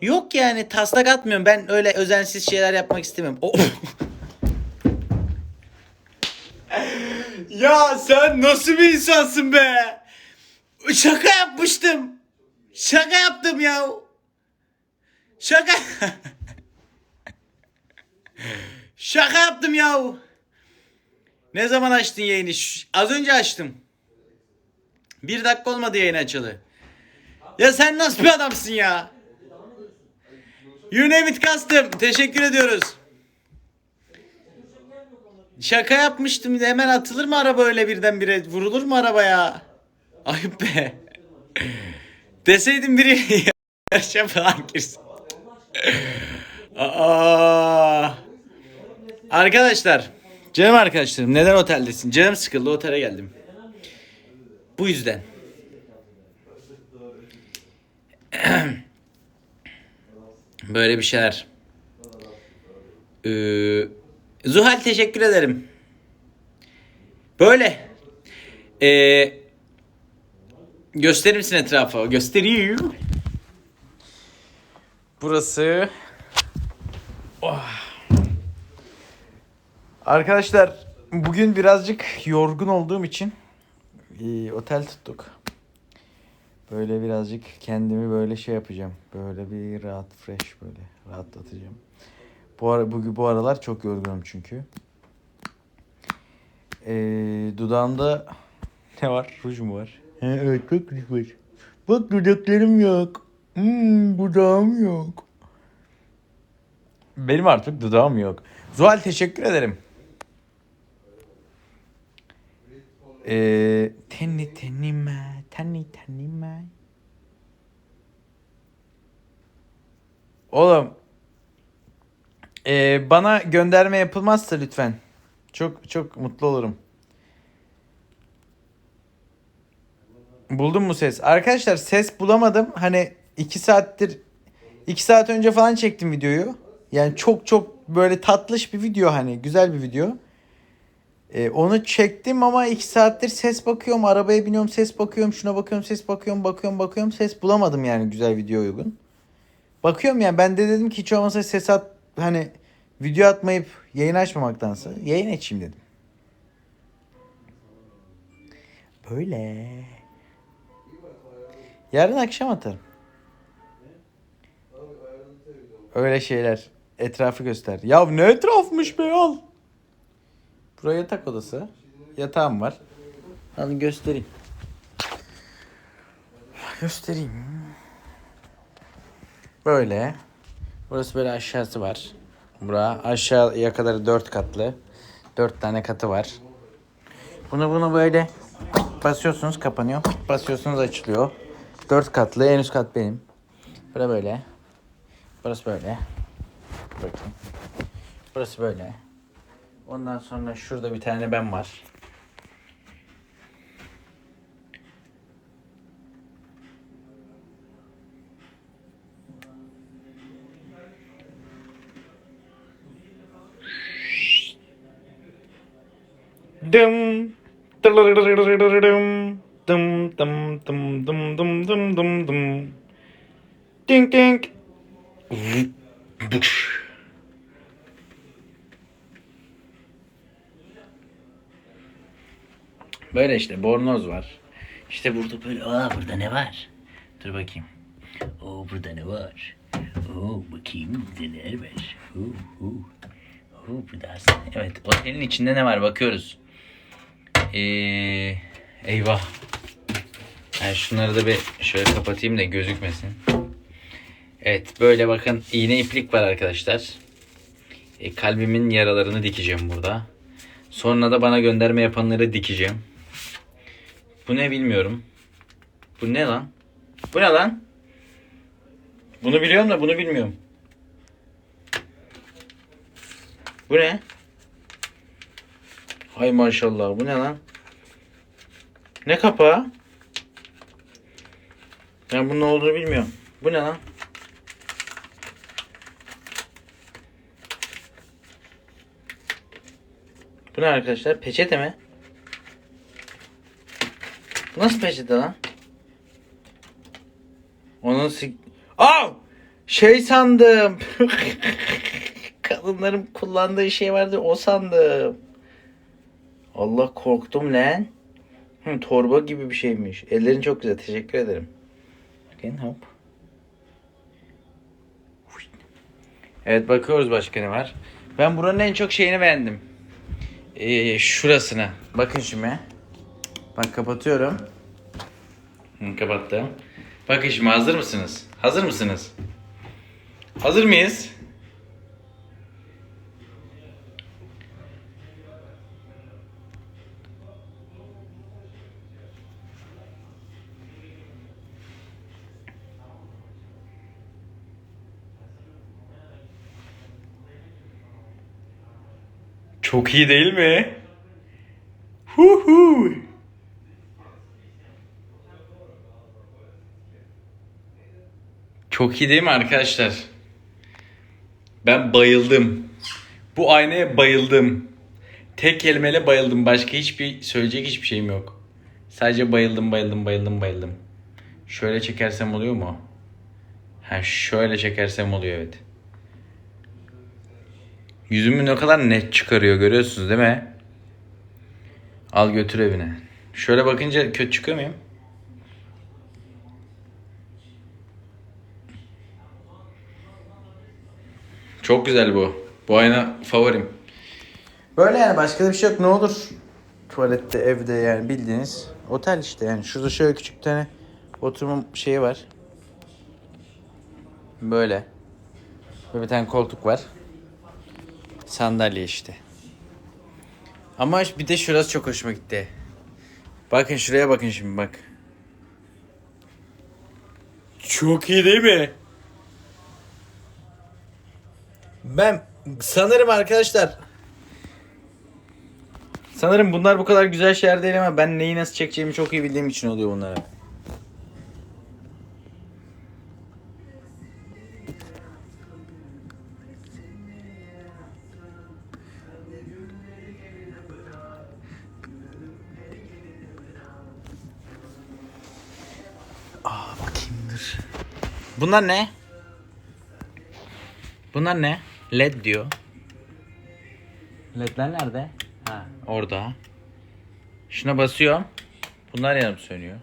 Yok yani taslak atmıyorum. Ben öyle özensiz şeyler yapmak istemiyorum. O- ya sen nasıl bir insansın be? Şaka yapmıştım. Şaka yaptım ya. Şaka. Şaka yaptım ya. Ne zaman açtın yayını? Az önce açtım. Bir dakika olmadı yayın açılı. Ya sen nasıl bir adamsın ya? You name it custom. Teşekkür ediyoruz. Şaka yapmıştım. Hemen atılır mı araba öyle birdenbire? Vurulur mu araba ya? Ayıp be. Deseydim biri yarışa falan girsin. Arkadaşlar. Canım arkadaşlarım neden oteldesin? Canım sıkıldı otele geldim. Bu yüzden. Böyle bir şeyler. Ee, Zuhal teşekkür ederim. Böyle. Ee, gösterir misin etrafa? Göstereyim. Burası. Oh. Arkadaşlar bugün birazcık yorgun olduğum için e, otel tuttuk. Böyle birazcık kendimi böyle şey yapacağım. Böyle bir rahat fresh böyle rahatlatacağım. Bu ara bugün bu aralar çok yorgunum çünkü. Ee, dudağımda ne var? Ruj mu var? He, evet çok ruj var. Bak dudaklarım yok. Hmm, dudağım yok. Benim artık dudağım yok. Zuhal teşekkür ederim. Ee, tenni tennime, tenni tennime. Oğlum. ee, bana gönderme yapılmazsa lütfen. Çok çok mutlu olurum. Buldun mu ses? Arkadaşlar ses bulamadım. Hani 2 saattir 2 saat önce falan çektim videoyu. Yani çok çok böyle tatlış bir video hani güzel bir video. Ee, onu çektim ama 2 saattir ses bakıyorum. Arabaya biniyorum ses bakıyorum. Şuna bakıyorum ses bakıyorum. Bakıyorum bakıyorum. Ses bulamadım yani güzel video uygun. Bakıyorum yani ben de dedim ki hiç olmazsa ses at hani video atmayıp yayın açmamaktansa yayın açayım dedim. Böyle. Yarın akşam atarım. Öyle şeyler. Etrafı göster. Ya ne etrafmış be al. Buraya yatak odası. Yatağım var. Hadi göstereyim. Göstereyim. Böyle. Burası böyle aşağısı var. Bura aşağıya kadar dört katlı. Dört tane katı var. Bunu bunu böyle basıyorsunuz kapanıyor. Basıyorsunuz açılıyor. Dört katlı en üst kat benim. Bura böyle. Burası böyle. Bakın. Burası böyle. Ondan sonra şurada bir tane ben var. Dım. Tırırırırırırım. Dım dım dım dım dım dım dım dım. Ding ding. Böyle işte bornoz var. İşte burada böyle aa burada ne var? Dur bakayım. Oo burada ne var? Oo bakayım burada neler var? Oo, oo. Oo burada hastane. Evet otelin içinde ne var bakıyoruz. Ee, eyvah. Ben şunları da bir şöyle kapatayım da gözükmesin. Evet böyle bakın iğne iplik var arkadaşlar. E, kalbimin yaralarını dikeceğim burada. Sonra da bana gönderme yapanları dikeceğim. Bu ne bilmiyorum. Bu ne lan? Bu ne lan? Bunu biliyorum da bunu bilmiyorum. Bu ne? Hay maşallah bu ne lan? Ne kapağı? Ben bunun ne olduğunu bilmiyorum. Bu ne lan? Bu ne arkadaşlar? Peçete mi? Nasıl peçete lan? Onun sik... Aa! Şey sandım. Kadınların kullandığı şey vardı o sandım. Allah korktum lan. Hı, torba gibi bir şeymiş. Ellerin çok güzel. Teşekkür ederim. Bakın hop. Evet bakıyoruz başka ne var. Ben buranın en çok şeyini beğendim. Ee, şurasına. Bakın şimdi. Bak kapatıyorum. Kapattım. Bakın şimdi hazır mısınız? Hazır mısınız? Hazır mıyız? Çok iyi değil mi? Hu hu. Çok iyi değil mi arkadaşlar? Ben bayıldım. Bu aynaya bayıldım. Tek kelimeyle bayıldım. Başka hiçbir söyleyecek hiçbir şeyim yok. Sadece bayıldım, bayıldım, bayıldım, bayıldım. Şöyle çekersem oluyor mu? Ha şöyle çekersem oluyor evet. Yüzümü ne kadar net çıkarıyor görüyorsunuz değil mi? Al götür evine. Şöyle bakınca kötü çıkıyor muyum? Çok güzel bu. Bu ayna favorim. Böyle yani başka da bir şey yok. Ne olur tuvalette, evde yani bildiğiniz otel işte yani. Şurada şöyle küçük bir tane oturma şeyi var. Böyle. Böyle bir tane koltuk var. Sandalye işte. Ama bir de şurası çok hoşuma gitti. Bakın şuraya bakın şimdi bak. Çok iyi değil mi? Ben sanırım arkadaşlar Sanırım bunlar bu kadar güzel şeyler değil ama ben neyi nasıl çekeceğimi çok iyi bildiğim için oluyor bunlara. Aa bakayım dur. Bunlar ne? Bunlar ne? LED diyor. LED'ler nerede? Ha, orada. Şuna basıyorum. Bunlar yanıp sönüyor.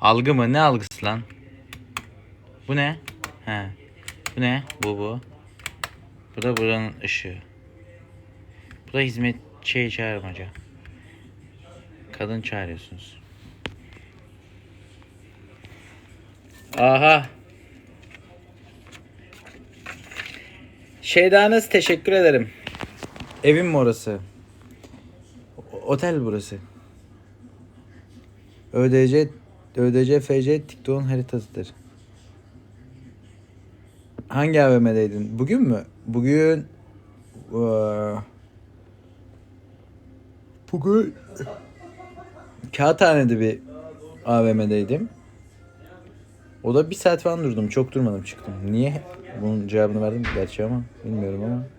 Algı mı? Ne algısı lan? Bu ne? He. Bu ne? Bu bu. Bu da buranın ışığı. Bu da hizmet şey çağırmaca. Kadın çağırıyorsunuz. Aha. Şeydanız teşekkür ederim. Evim mi orası? Otel burası. ÖDC ÖDC FC TikTok'un haritasıdır. Hangi AVM'deydin? Bugün mü? Bugün Bugün Kağıthane'de bir AVM'deydim. O da bir saat falan durdum. Çok durmadım çıktım. Niye? Bunun cevabını verdim gerçi ama bilmiyorum ama.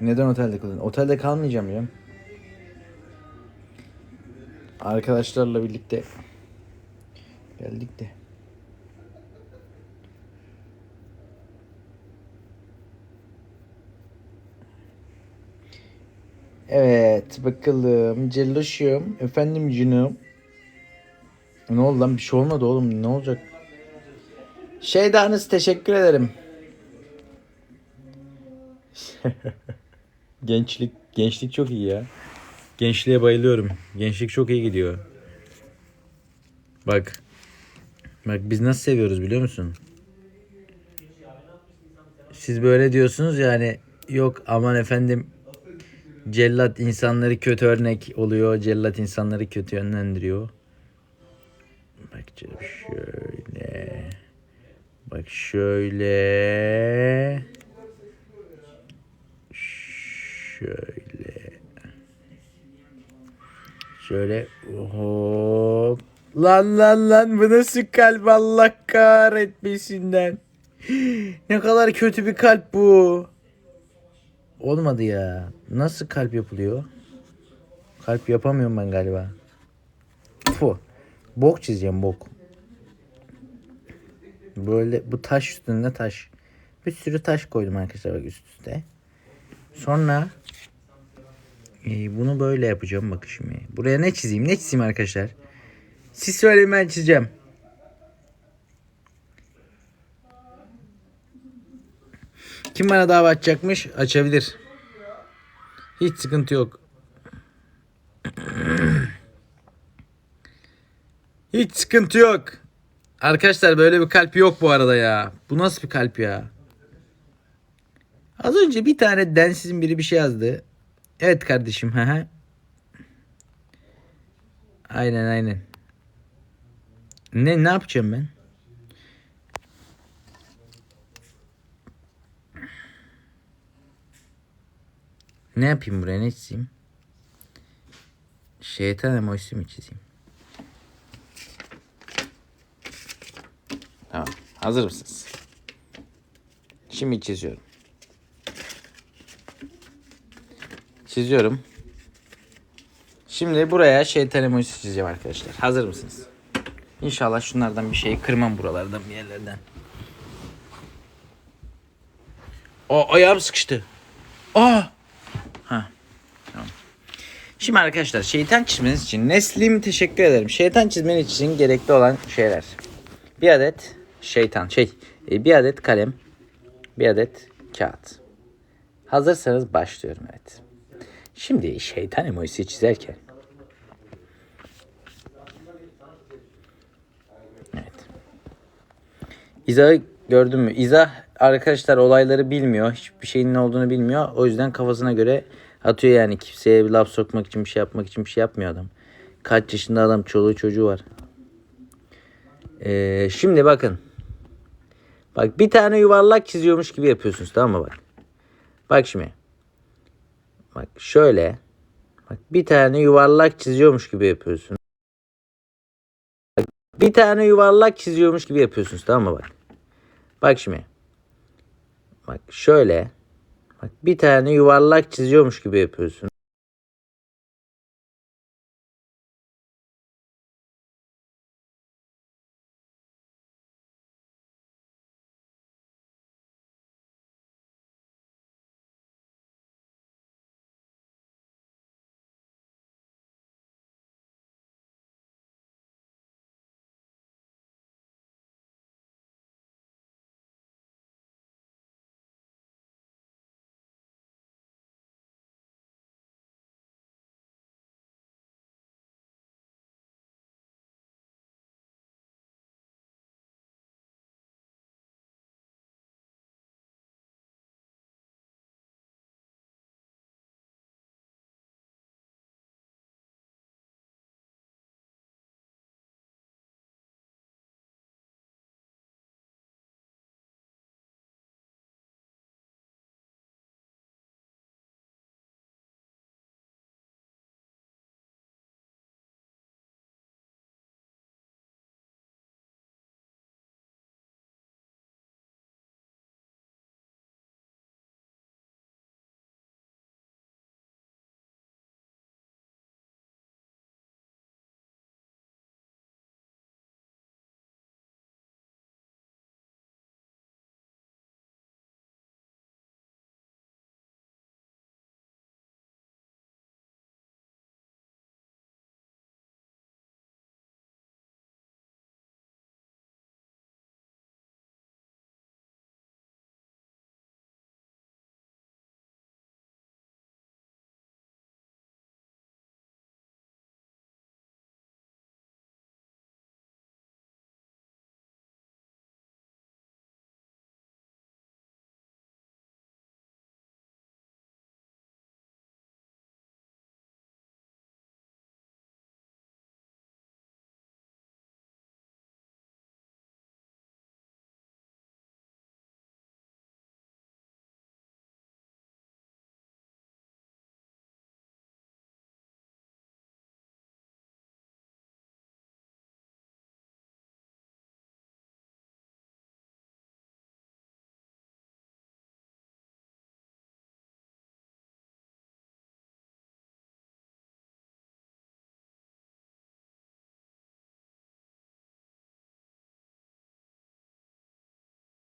Neden otelde kalıyorsun? Otelde kalmayacağım ya. Arkadaşlarla birlikte geldik de. Evet bakalım Celloşum efendim canım. Ne oldu lan bir şey olmadı oğlum ne olacak? Şeydanız teşekkür ederim. Gençlik gençlik çok iyi ya. Gençliğe bayılıyorum. Gençlik çok iyi gidiyor. Bak. Bak biz nasıl seviyoruz biliyor musun? Siz böyle diyorsunuz yani yok aman efendim cellat insanları kötü örnek oluyor. Cellat insanları kötü yönlendiriyor. Bak canım şöyle. Bak şöyle. Şöyle. Şöyle hop. Lan lan lan bu nasıl kalp Allah kahretmesinden. Ne kadar kötü bir kalp bu. Olmadı ya. Nasıl kalp yapılıyor? Kalp yapamıyorum ben galiba. Fu. Bok çizeceğim bok. Böyle bu taş üstünde taş. Bir sürü taş koydum arkadaşlar bak üst üste. Sonra e, bunu böyle yapacağım bak şimdi. Buraya ne çizeyim? Ne çizeyim arkadaşlar? Siz söyleyin ben çizeceğim. Kim bana dava açacakmış? Açabilir. Hiç sıkıntı yok. Hiç sıkıntı yok. Arkadaşlar böyle bir kalp yok bu arada ya. Bu nasıl bir kalp ya? Az önce bir tane densizin biri bir şey yazdı. Evet kardeşim. Hı. Aynen aynen. Ne ne yapacağım ben? Ne yapayım buraya ne çizeyim? Şeytan emojisi mi çizeyim? Tamam. Hazır mısınız? Şimdi çiziyorum. Çiziyorum. Şimdi buraya şeytan emojisi çizeceğim arkadaşlar. Hazır mısınız? İnşallah şunlardan bir şeyi kırmam buralardan bir yerlerden. O ayağım sıkıştı. Aa! Ha. Tamam. Şimdi arkadaşlar şeytan çizmeniz için Neslim teşekkür ederim. Şeytan çizmeniz için gerekli olan şeyler. Bir adet şeytan şey e, bir adet kalem bir adet kağıt. Hazırsanız başlıyorum evet. Şimdi şeytan emojisi çizerken Evet. İzahı gördün mü? İzah arkadaşlar olayları bilmiyor. Hiçbir şeyin ne olduğunu bilmiyor. O yüzden kafasına göre atıyor yani. Kimseye bir laf sokmak için bir şey yapmak için bir şey yapmıyor adam. Kaç yaşında adam çoluğu çocuğu var. Ee, şimdi bakın. Bak bir tane yuvarlak çiziyormuş gibi yapıyorsunuz tamam mı bak. Bak şimdi. Bak şöyle. Bak bir tane yuvarlak çiziyormuş gibi yapıyorsun. Bak, bir tane yuvarlak çiziyormuş gibi yapıyorsunuz tamam mı bak. Bak şimdi. Bak şöyle. Bak bir tane yuvarlak çiziyormuş gibi yapıyorsun.